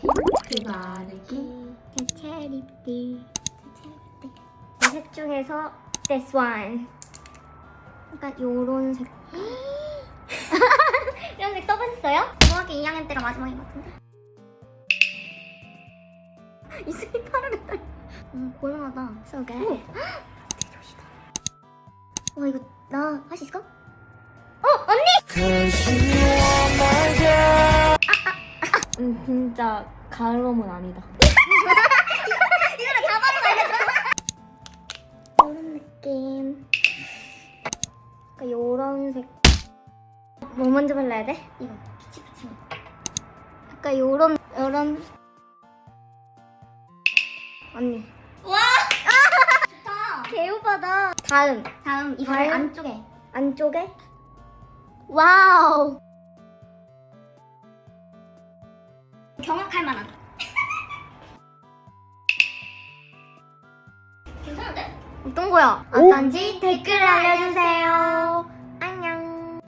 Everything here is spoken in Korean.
틴트 바르기 대체 립들 대체 립들 이색 중에서 this one. 약간 요런 색. 이런 색 써보셨어요? 중학교 2학년 때가 마지막인 것 같은데? 이슬이 파르르 음 고용하다 so good 오. 대조시다. 와 이거 나 할 수 있을까? 어 언니! 음, 진짜 가을웜은 아니다 다 바로 알려줘. 이런 느낌. 그러니까 요런 색. 뭐 먼저 발라야 돼? 이거 피치 피치. 약간 요런 요런. 언니. 와. 좋다. 개우바다. 다음. 다음 이거 다음? 안쪽에. 안쪽에. 와우. 경악할 만한. 괜찮은데? 어떤 거야? 어떤지 댓글 알려주세요.